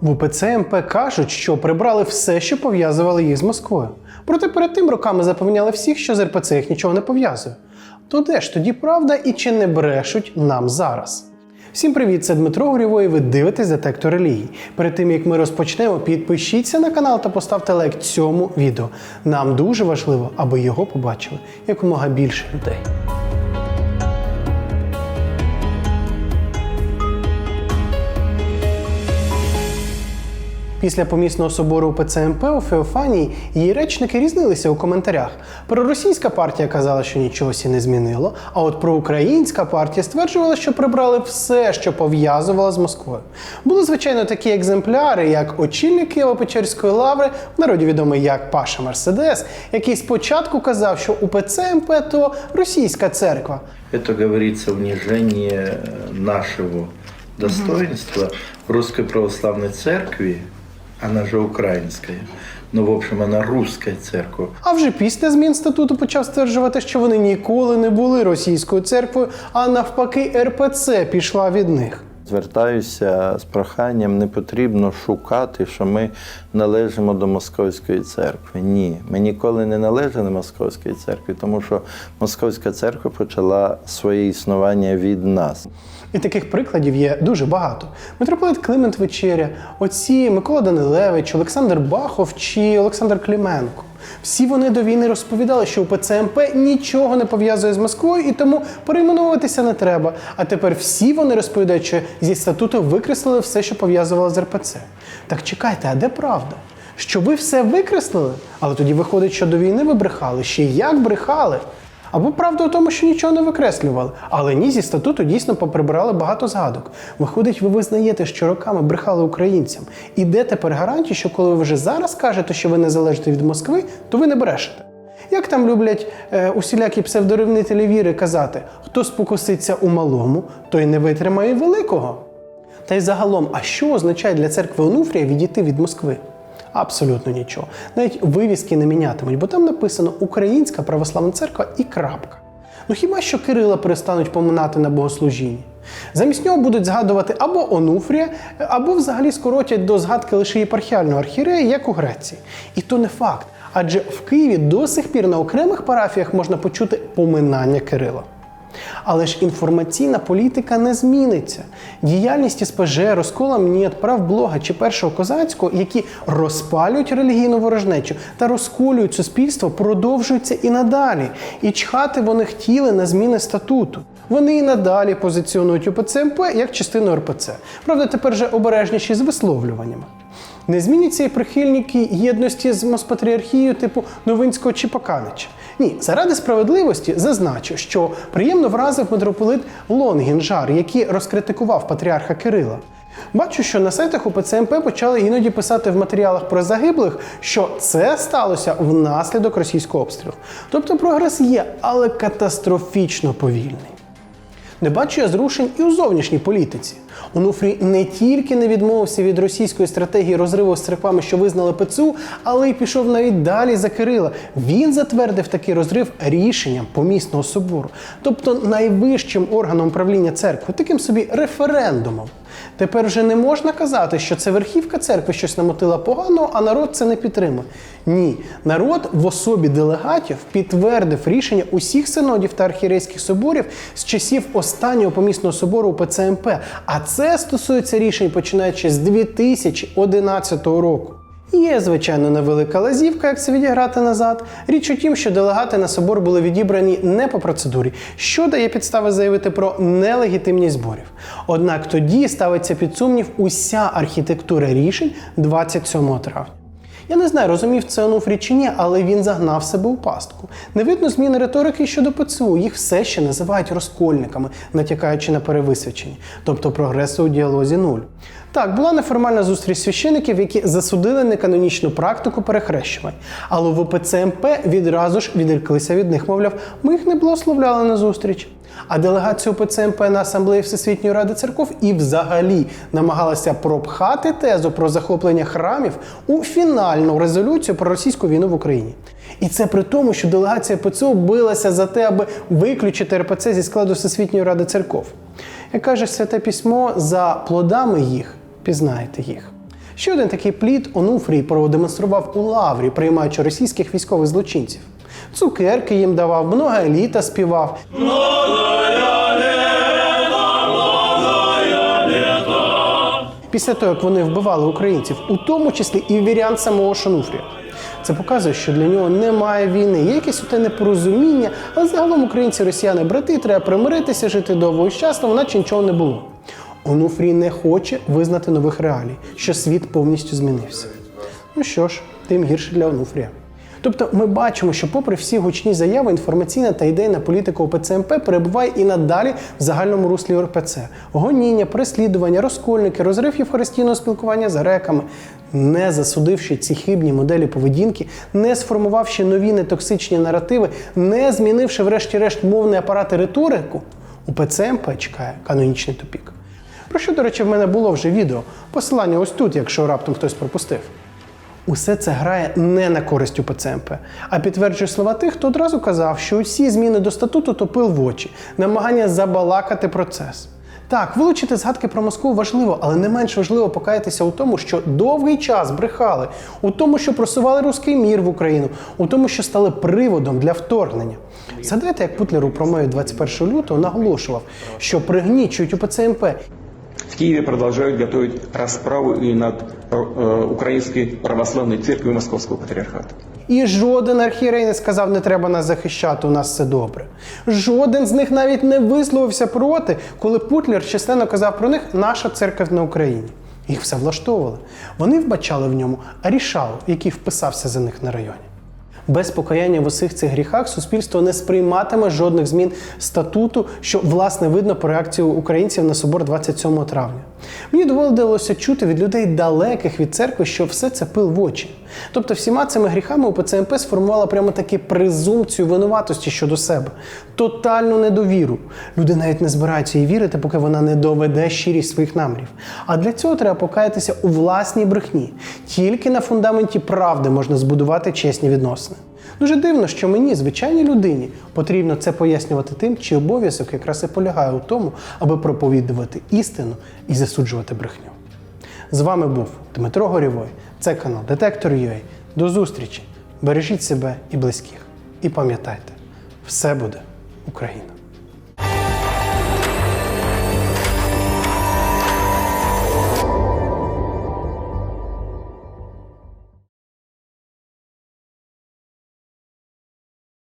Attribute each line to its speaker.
Speaker 1: В УПЦ МП кажуть, що прибрали все, що пов'язувало їх з Москвою. Проте перед тим роками запевняли всіх, що з РПЦ їх нічого не пов'язує. То де ж тоді правда і чи не брешуть нам зараз? Всім привіт, це Дмитро Гурєвой, і ви дивитесь детектор релігій. Перед тим як ми розпочнемо, підпишіться на канал та поставте лайк цьому відео. Нам дуже важливо, аби його побачили якомога більше людей. Після помісного собору УПЦ МП у Феофанії її речники різнилися у коментарях. Проросійська партія казала, що нічого сі не змінило, а от проукраїнська партія стверджувала, що прибрали все, що пов'язувало з Москвою. Були, звичайно, такі екземпляри, як очільник Києво-Печерської лаври, в народі відомий як Паша Мерседес, який спочатку казав, що УПЦ МП то російська церква.
Speaker 2: Это говорится унижение нашего достоинства в Русской Православной Церкви, она же українська. Ну, в общем вона руська церква.
Speaker 1: А вже після змін статуту почав стверджувати, що вони ніколи не були російською церквою, а навпаки, РПЦ пішла від них.
Speaker 3: Звертаюся з проханням, не потрібно шукати, що ми належимо до Московської церкви. Ні, ми ніколи не належали Московській церкві, тому що Московська церква почала своє існування від нас.
Speaker 1: І таких прикладів є дуже багато. Митрополит Климент Вечеря, отці Микола Данилевич, Олександр Бахов чи Олександр Клименко. Всі вони до війни розповідали, що у ПЦМП нічого не пов'язує з Москвою і тому перейменовуватися не треба. А тепер всі вони розповідають, що зі статуту викреслили все, що пов'язувало з РПЦ. Так чекайте, а де правда? Що ви все викреслили? Але тоді виходить, що до війни ви брехали. Ще як брехали? Або правда у тому, що нічого не викреслювали. Але ні, зі статуту дійсно поприбирали багато згадок. Виходить, ви визнаєте, що роками брехали українцям. І де тепер гарантії, що коли ви вже зараз кажете, що ви не залежите від Москви, то ви не брешете. Як там люблять е, усілякі псевдоревнителі віри казати, хто спокуситься у малому, той не витримає великого. Та й загалом, а що означає для церкви Онуфрія відійти від Москви? Абсолютно нічого. Навіть вивіски не мінятимуть, бо там написано Українська православна церква і крапка. Ну хіба що Кирила перестануть поминати на богослужінні? Замість нього будуть згадувати або Онуфрія, або взагалі скоротять до згадки лише єпархіального архірея, як у Греції. І то не факт. Адже в Києві до сих пір на окремих парафіях можна почути поминання Кирила. Але ж інформаційна політика не зміниться. Діяльність СПЖ, розкола МНІТ, правблога чи першого козацького, які розпалюють релігійну ворожнечу та розколюють суспільство, продовжуються і надалі. І чхати вони хотіли на зміни статуту. Вони і надалі позиціонують УПЦ МП як частину РПЦ. Правда, тепер же обережніші з висловлюваннями. Не зміняться і прихильники єдності з Моспатріархією типу Новинського чи Поканича. Ні, заради справедливості зазначу, що приємно вразив митрополит Лонгін-Жар, який розкритикував патріарха Кирила. Бачу, що на сайтах УПЦ МП почали іноді писати в матеріалах про загиблих, що це сталося внаслідок російського обстрілу. Тобто прогрес є, але катастрофічно повільний. Не бачу я зрушень і у зовнішній політиці. Онуфрій не тільки не відмовився від російської стратегії розриву з церквами, що визнали ПЦУ, але й пішов навіть далі за Кирила. Він затвердив такий розрив рішенням помісного собору, тобто найвищим органом правління церкви, таким собі референдумом. Тепер вже не можна казати, що це верхівка церкви щось намотила погано, а народ це не підтримує. Ні, народ в особі делегатів підтвердив рішення усіх синодів та архірейських соборів з часів останнього помісного собору у ПЦМП. А це стосується рішень починаючи з 2011 року. Є, звичайно, невелика лазівка, як це відіграти назад. Річ у тім, що делегати на собор були відібрані не по процедурі, що дає підстави заявити про нелегітимність зборів. Однак тоді ставиться під сумнів уся архітектура рішень 27 травня. Я не знаю, розумів це Онуфрій чи ні, але він загнав себе у пастку. Не видно зміни риторики щодо ПЦУ. Їх все ще називають розкольниками, натякаючи на перевисвячення, тобто прогресу у діалозі нуль. Так, була неформальна зустріч священиків, які засудили неканонічну практику перехрещувань. Але в ОПЦ МП відразу ж відреклися від них, мовляв, ми їх не благословляли на зустріч. А делегація ОПЦ МП на асамблеї Всесвітньої ради церков і взагалі намагалася пропхати тезу про захоплення храмів у фінальну резолюцію про російську війну в Україні. І це при тому, що делегація ПЦУ билася за те, аби виключити РПЦ зі складу Всесвітньої ради церков. Як каже святе письмо, за плодами їх пізнаєте їх. Ще один такий плід Онуфрій продемонстрував у лаврі, приймаючи російських військових злочинців. Цукерки їм давав, много еліта співав. Після того, як вони вбивали українців, у тому числі і вірян самого Шануфрія. Це показує, що для нього немає війни. Є якесь оте непорозуміння, але загалом українці, росіяни, брати, треба примиритися, жити довго і щасливо, наче нічого не було. Онуфрій не хоче визнати нових реалій, що світ повністю змінився. Ну що ж, тим гірше для Онуфрія. Тобто ми бачимо, що, попри всі гучні заяви, інформаційна та ідейна політика ОПЦ МП перебуває і надалі в загальному руслі РПЦ. Гоніння, переслідування, розкольники, розрив євхаристійного спілкування з греками, не засудивши ці хибні моделі поведінки, не сформувавши нові нетоксичні наративи, не змінивши, врешті-решт, мовний апарат і риторику, УПЦ МП чекає канонічний тупік. Про що, до речі, в мене було вже відео. Посилання ось тут, якщо раптом хтось пропустив. Усе це грає не на користь УПЦ МП, а підтверджує слова тих, хто одразу казав, що усі зміни до статуту топил в очі, намагання забалакати процес. Так, вилучити згадки про Москву важливо, але не менш важливо покаятися у тому, що довгий час брехали, у тому, що просували руський мір в Україну, у тому, що стали приводом для вторгнення. Згадайте, як Путлер у промові 21 лютого наголошував, що пригнічують УПЦ МП
Speaker 4: В Киеве продолжают готовить расправу и над э, православної церкви Московського патріархату.
Speaker 1: І жоден архієрей не сказав, не треба нас захищати, у нас все добре. Жоден з них навіть не висловився проти, коли Путлер численно казав про них наша церква на Україні. Їх все влаштовували. Вони вбачали в ньому Арішау, який вписався за них на районі. Без покаяння в усіх цих гріхах суспільство не сприйматиме жодних змін статуту, що власне видно по реакції українців на собор 27 травня. Мені доводилося чути від людей далеких від церкви, що все це пил в очі. Тобто, всіма цими гріхами УПЦ МП сформувала прямо таки презумпцію винуватості щодо себе, тотальну недовіру. Люди навіть не збираються їй вірити, поки вона не доведе щирість своїх намірів. А для цього треба покаятися у власній брехні. Тільки на фундаменті правди можна збудувати чесні відносини. Дуже дивно, що мені, звичайній людині, потрібно це пояснювати тим, чи обов'язок якраз і полягає у тому, аби проповідувати істину і засуджувати брехню. З вами був Дмитро Горєвой. Це канал Детектор UA. До зустрічі! Бережіть себе і близьких. І пам'ятайте, все буде Україна!